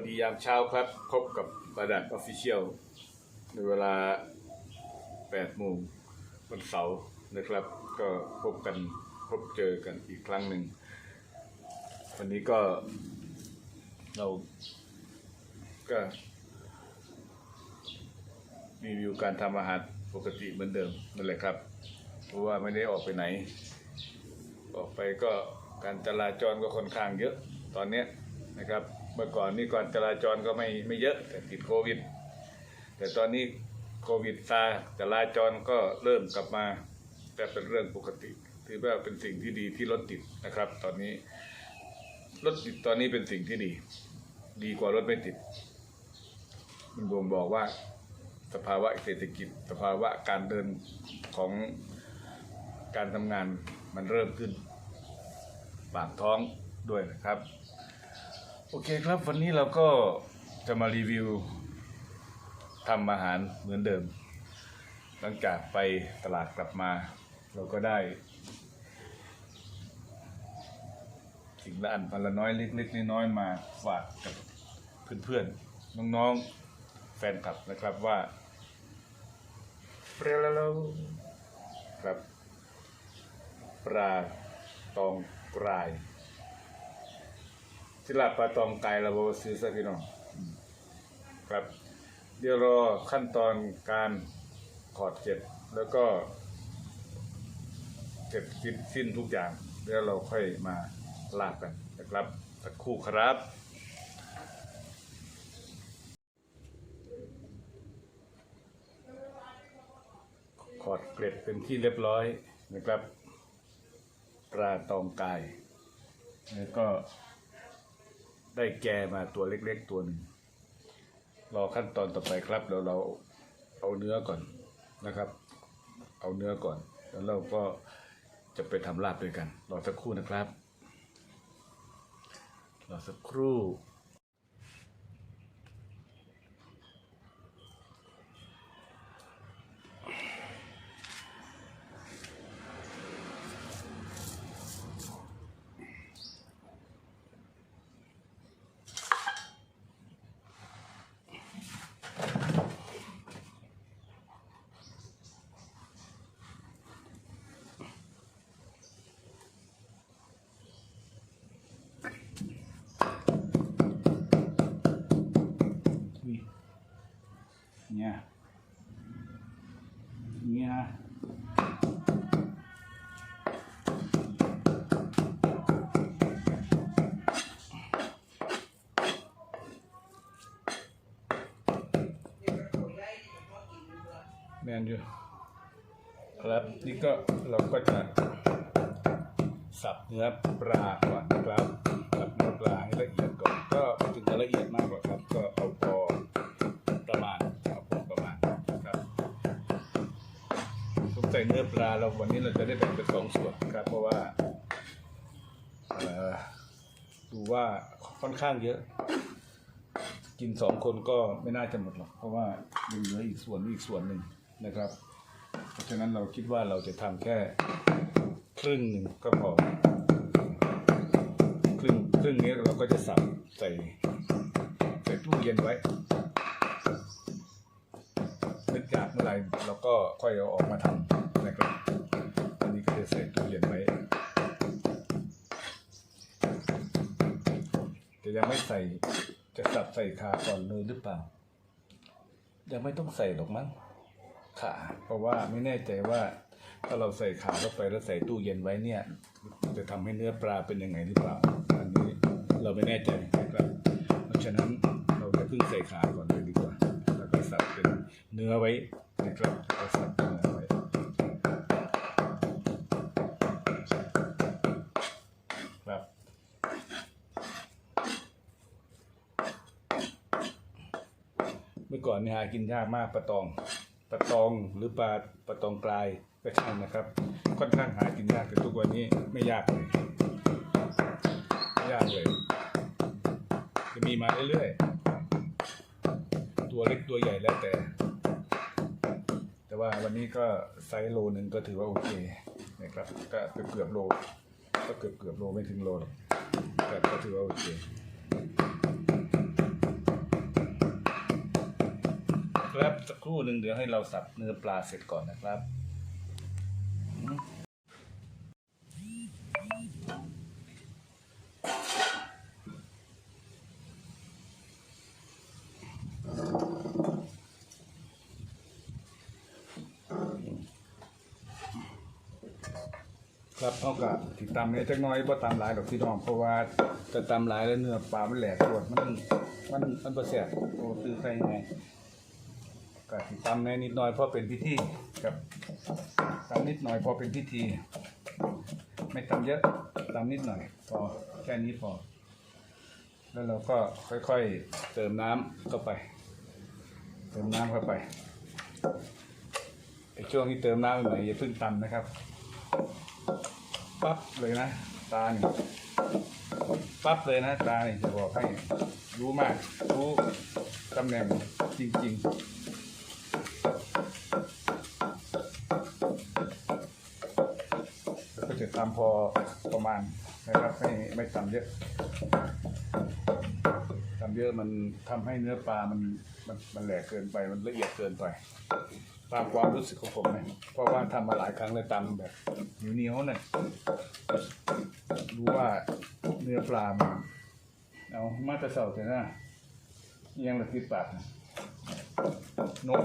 วัสดียามเช้าครับ พบกับประดับออฟฟิเชียลในเวลา 8 โมงวันเสาร์นะครับ ก็พบกันพบเจอกันอีกครั้งหนึ่ง วันนี้ก็เราก็รีวิวการทำอาหารปกติเหมือนเดิมนั่นแหละครับ เพราะว่าไม่ได้ออกไปไหน ออกไปก็การจราจรก็ค่อนข้างเยอะตอนนี้นะครับ มื่อก่อนนี่ก่อนจราจรก็ไม่ไม่เยอะแต่ติดโควิด แต่ตอนนี้โควิดซาจราจรก็เริ่มกลับมาแต่เป็นเรื่องปกติถือว่าเป็นสิ่งที่ดีที่รถติดนะครับ ตอนนี้รถติดตอนนี้เป็นสิ่งที่ดี ดีกว่ารถไม่ติด มันบ่งบอกว่า สภาวะเศรษฐกิจ สภาวะการเดินของการทำงานมันเริ่มขึ้นปากท้องด้วยนะครับ โอเคครับวันนี้เราก็จะมารีวิวทำอาหารเหมือนเดิม หลังจากไปตลาดกลับมา เราก็ได้สิ่งละอันพันละน้อยเล็กๆน้อยๆมาฝากกับเพื่อนๆน้องๆแฟนคลับนะครับว่าเปรี้ยวแล้วครับปลาตองกราย ที่ลาปลาตองไก่เราบอกว่าซื้อซะพี่น้องครับ เดี๋ยวรอขั้นตอนการขอดเก็บแล้วก็เก็บสิ้นสิ้นทุกอย่างเดี๋ยวเราค่อยมาลาบกันนะครับสักครู่ครับ ขอดเกล็ดเป็นที่เรียบร้อยนะครับปลาตองกายแล้วก็ ได้แกมาตัวเล็กๆตัวหนึ่งรอขั้นตอนต่อไปครับเดี๋ยวเราเอาเนื้อก่อนนะครับ เอาเนื้อก่อน แล้วเราก็จะไปทำลาบด้วยกันรอสักครู่นะครับรอสักครู่ อุ้ยเนี่ยเนี่ยแมนอยู่ครับนี่ก็เราก็จะสับเนื้อปลาก่อนนะครับสับเนื้อปลาให้ละเอียดก่อน ก็ถึงกับละเอียดมากหรอกครับ ก็เอาพอประมาณเอาพอประมาณนะครับสงสัยเนื้อปลาเราวันนี้เราจะได้แบ่งเป็นสองส่วนครับ เพราะว่าดูว่าค่อนข้างเยอะ กินสองคนก็ไม่น่าจะหมดหรอกเพราะว่ายังเหลืออีกส่วนอีกส่วนหนึ่ง นะครับ เพราะฉะนั้นเราคิดว่าเราจะทำแค่ครึ่งหนึ่งก็พอครึ่งครึ่งนี้เราก็จะสับใส่ใส่ตู้เย็นไว้นึกอยากเมื่อไหร่เราก็ค่อยเอาออกมาทำนะครับอันนี้ก็จะใส่ตู้เย็นไว้แต่ยังไม่ใส่จะสับใส่ขาก่อนเลยหรือเปล่า ยังไม่ต้องใส่หรอกมั้ง ขาเพราะว่าไม่แน่ใจว่า ถ้าเราใส่ขาเข้าไปแล้วใส่ตู้เย็นไว้เนี่ย จะทำให้เนื้อปลาเป็นยังไงหรือเปล่าอันนี้เราไม่แน่ใจนะครับเพราะฉะนั้นเราจะเพิ่งใส่ขาก่อนเลยดีกว่า แล้วก็สับเป็นเนื้อไว้นะครับแล้วสับเนื้อไว้ครับเมื่อก่อนเนี่ยหากินยากมากปลาตอง ปลาตองหรือปลาปลาตองกลายก็ช่างนะครับ ค่อนข้างหากินยากแต่ทุกวันนี้ไม่ยากเลยไม่ยากเลย จะมีมาเรื่อยๆตัวเล็กตัวใหญ่แล้วแต่ แต่ว่าวันนี้ก็ไซส์โลหนึ่งก็ถือว่าโอเคนะครับก็เกือบเกือบๆโลก็เกือบเกือบๆโลไม่ถึงโลแต่ก็ถือว่าโอเค สักครู่หนึ่งเดี๋ยวให้เราสับเนื้อปลาเสร็จก่อนนะครับครับเอากะติดตามเนี้จักน้อยบ่ตามหลายดอกพี่น้องเพราะว่าจะตามหลายแล้วเนื้อปลามันแหลกปวดมันมันมันบ่แซ่บโอ้ตื้อใส่ยังไง ก็ติดตามในนิดหน่อยเพราะเป็นพิธีกับตามนิดหน่อยพอเป็นพิธี ไม่ตามเยอะตามนิดหน่อยพอแค่นี้พอ แล้วเราก็ค่อยๆเติมน้ำเข้าไป เติมน้ำเข้าไปไอช่วงที่เติมน้ำหม่ๆอย่าเพิ่งตำนะครับปั๊บเลยนะ ตาหนึ่งปั๊บเลยนะ ตาหนึ่งจะบอกให้รู้มาก รู้ตำแหน่งจริง ๆ ก็จะ ตามพอประมาณนะครับไม่ไม่ตำเยอะตำเยอะมันทำให้เนื้อปลามันมันมันแหลกเกินไปมันละเอียดเกินไปตามความรู้สึกของผมนะเพราะว่าทำมาหลายครั้งเลยตำแบบเหนียวๆน่ะรู้ว่าเนื้อปลามันเอามาตะเสาแต่นะยังละติดปากนะนก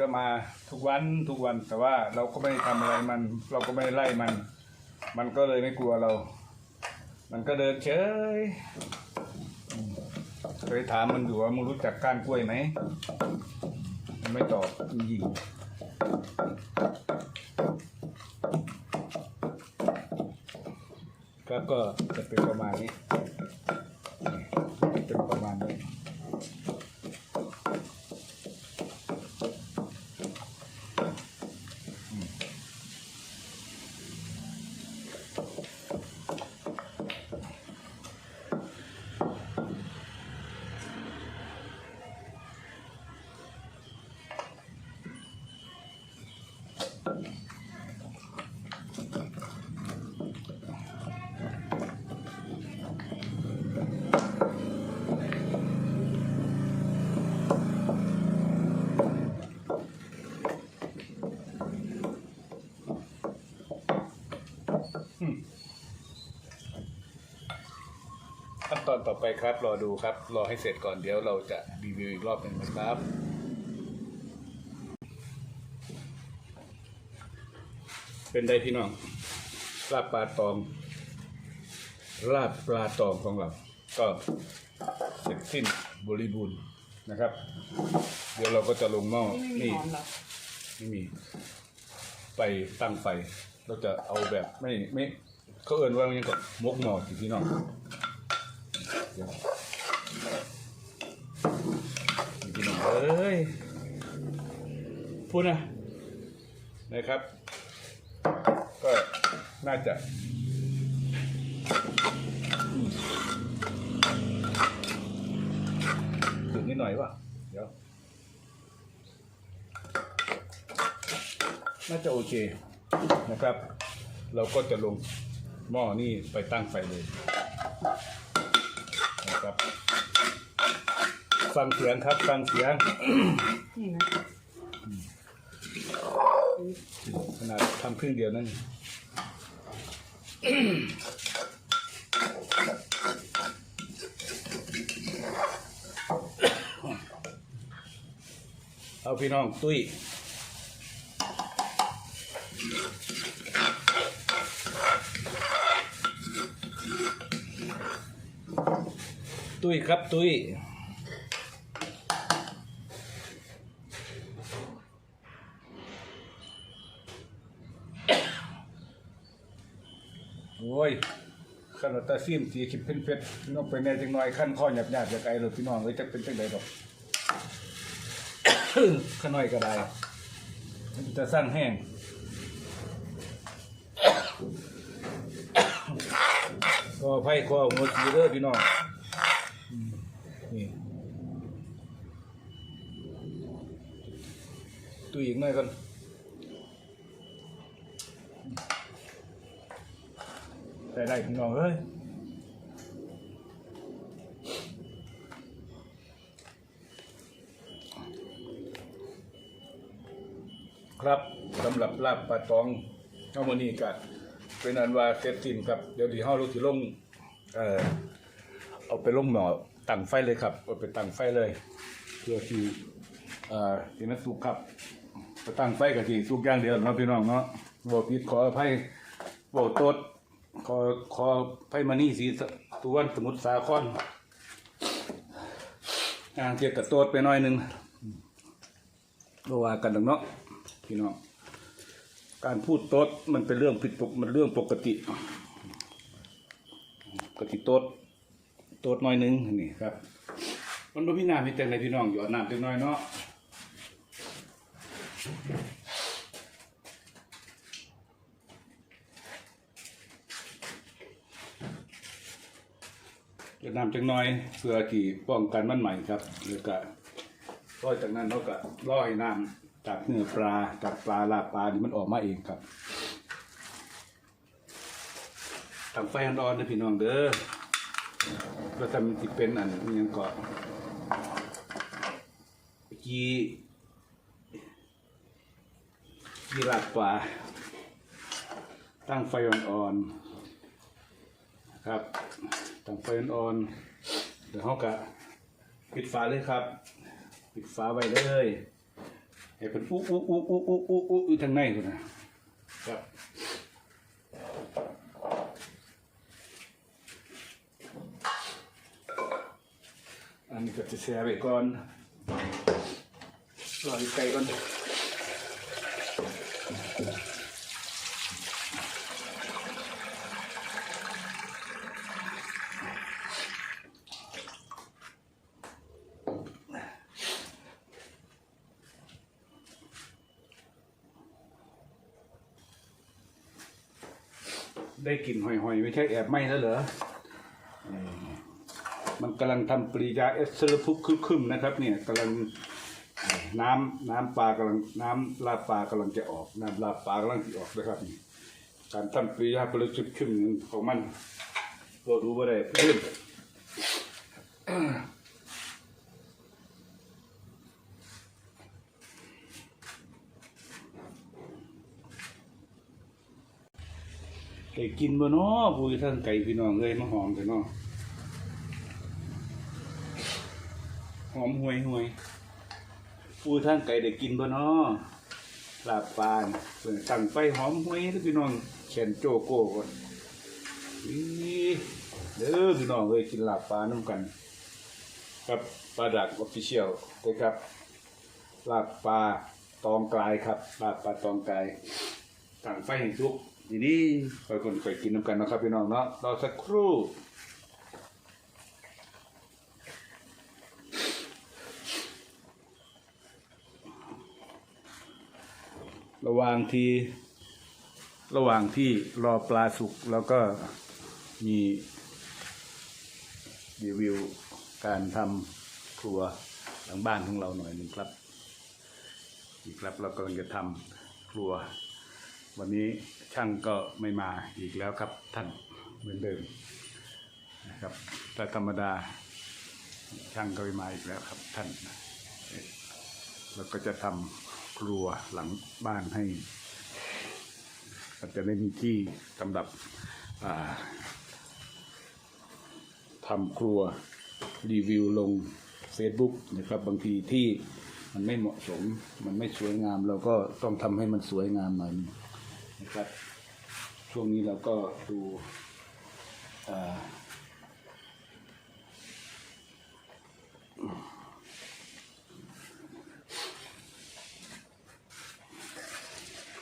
ก็มาทุกวันทุกวันแต่ว่าเราก็ไม่ได้ทำอะไรมัน เราก็ไม่ไล่มัน มันก็เลยไม่กลัวเรา มันก็เดินเฉยเคยถามมันอยู่ว่ามึงรู้จักก้านกล้วยไหมมันไม่ตอบยิงครับก็จะเป็นประมาณนี้ ขั้นตอนต่อไปครับ รอดูครับ รอให้เสร็จก่อนเดี๋ยวเราจะรีวิวอีกรอบหนึ่งนะครับ เป็นไดพี่น้องลาบปลาตองลาบปลาตองของเรา ก็เสร็จสิ้นบริบูรณ์นะครับ เดี๋ยวเราก็จะลงหม้อนี่ไม่มีหอมเหรอไม่มีไปตั้งไฟ เราจะเอาแบบไม่ไม่เขาเอ่นว่ามันยังกับมกหม้อสิพี่น้องเดี๋ยวนี่พี่น้องเอ้ยพูดนะนะครับ ก็น่าจะถึงนิดหน่อยวะเดี๋ยว น่าจะโอเคนะครับ เราก็จะลงหม้อนี่ไปตั้งไฟเลยนะครับฟังเสียงครับฟังเสียงนี่นะ ขนาดทำครึ่งเดียวนั่นเอาพี่น้องตุ้ยตุ้ยครับตุ้ย โอ้ยขนาดตาซีมสีขิบเพ่นเพชรน้องไปแน่จังน้อยขั้นข้อหยาบหยาบจากไกลเลยพี่น้องเลยจะเป็นจังไดดอกข้าน้อยก็ได้มันจะสร้างแห้งก็ไพ่ข้อหัวสีเด้อพี่น้องอืมนี่ตุตุยอีกหน่อยก่อน ได้ได้พี่น้องเอ้ยครับสำหรับลาบปลาตองเอามานี่กัเป็นอันว่าเสร็จสิ้นครับเดี๋ยวที่ห้าลูกที่ลงเออเอาไปลงหมอตั้งไฟเลยครับเอาไปตั้งไฟเลย เพื่อที่เอ่อที่นันสุกครับไปตั้งไฟกับที่สุกอย่างเดียวเนาะพี่น้องเนาะบอกผิดขออภัยบอกโตด ขอขอไฟมานี่สีตัวสมุทรสาครอ่างเทียบกับโตดไปหน่อยหนึ่งก็ว่ากันดังเนาะพี่น้องการพูดโตดมันเป็นเรื่องผิดปกมันเรื่องปกติปกติโตดโตดหน้อยหนึ่งนี่ครับ มันบ่มีน้ำมีแต่ในพี่น้องหยอดน้ำจักน่อยเนาะ หยอดน้ำจักหน่อยเพื่อที่ป้องกันมันใหม่ครับแล้วก็ร้อยจากนั้นเราก็ร้อให้น้ำจากเนื้อปลาจากปลาลาปลานี่มันออกมาเองครับตั้งไฟอ่อนๆนะพี่น้องเด้อแล้วทำมันสิเป็นอันยังก่อกีกีลาปลาตั้งไฟอ่อนๆ ครับตั้งไฟอ่อนๆเดี๋ยวเขากะปิดฝาเลยครับ ปิดฝาไว้เลยให้เป็นอุ๊อุ๊อุ๊อุ๊อุ๊อุ๊อุ๊อยู่ทางในคนนะครับอันนี้ก็จะแช่ไว้ก่อนรอไก่ก่อน กลิ่นหอยๆ ไม่ใช่แอบไหม้แล้วเหรอ มันกำลังทำปริยาเอสเซอร์พุกคึมๆนะครับ เนี่ยกำลังน้ำน้ำปลากำลังน้ำลาปลากำลังจะออก น้ำลาปลากำลังจะออกนะครับการทำปริยาปริจุดขึ้นของมันก็รู้ว่าได้เพื่อน ได้กินบ่เนาะผู้ท่านไก่พี่น้องเลยมาหอมแต่เนาะหอมห่วยห่วยปูท่านไก่ได้กินบ่เนาะลาบปานี่ยเพิ่งไฟหอมห่วยพี่น้องแขนโจโก้ก่อนอีเด้อพี่น้องเอ้ยกินลาบปลาน้ำกัน ครับปลาดักออฟฟิเชียลนะครับลาบปลาตองกลายครับลาบปลาตองกลายตั้งไฟให้สุก ทีนี้คอยคนคอยกินน้ำกันนะครับพี่น้องเนาะรอสักครู่ระหว่างที่ระหว่างที่รอปลาสุกแล้วก็มีรีวิวการทำครัวหลังบ้านของเราหน่อยหนึ่งครับอีกครับเรากำลังจะทำครัว วันนี้ช่างก็ไม่มาอีกแล้วครับท่านเหมือนเดิมนะครับแต่ธรรมดาช่างก็ไม่มาอีกแล้วครับท่านแล้วก็จะทำครัวหลังบ้านให้มันจะได้มีที่สำหรับทำครัวรีวิวลง Facebook นะครับบางทีที่มันไม่เหมาะสม มันไม่สวยงาม เราก็ต้องทำให้มันสวยงามหน่อย นะครับ ช่วงนี้เราก็ดู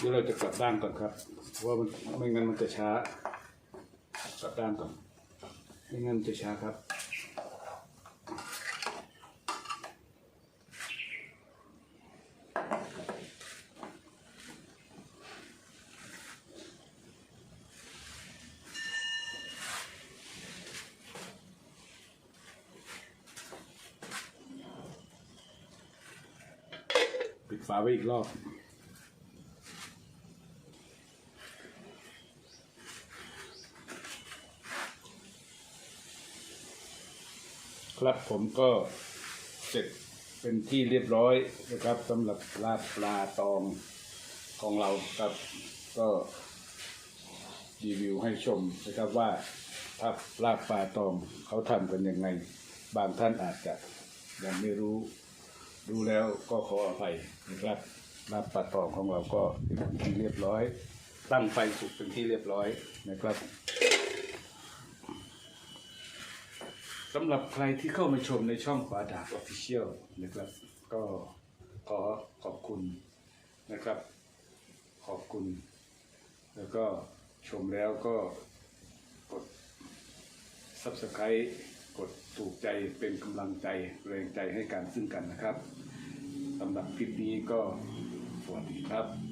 เดี๋ยวเราจะกลับด้านก่อนครับเพราะว่ามันไม่งั้นมันจะช้ากลับด้านก่อนไม่งั้นจะช้าครับ ไว้อีกรอบ ครับผมก็เสร็จเป็นที่เรียบร้อยนะครับสำหรับลาบปลาตองของเราครับก็รีวิวให้ชมนะครับว่าถ้าลาบปลาตองเขาทำกันยังไง บางท่านอาจจะยังไม่รู้ รู้แล้วก็ขออภัยนะครับลาบปลาตองของเราก็เป็นที่เรียบร้อย ตั้งไฟสุกเป็นที่เรียบร้อยนะครับสำหรับใครที่เข้ามาชมในช่องขวาดาบออฟฟิเชียลนะครับ ก็ขอขอบคุณนะครับ ขอบคุณ แล้วก็ชมแล้วก็กด Subscribe กดถูกใจเป็นกำลังใจแรงใจให้กันซึ่งกันนะครับสำหรับคลิปนี้ก็สวัสดีครับ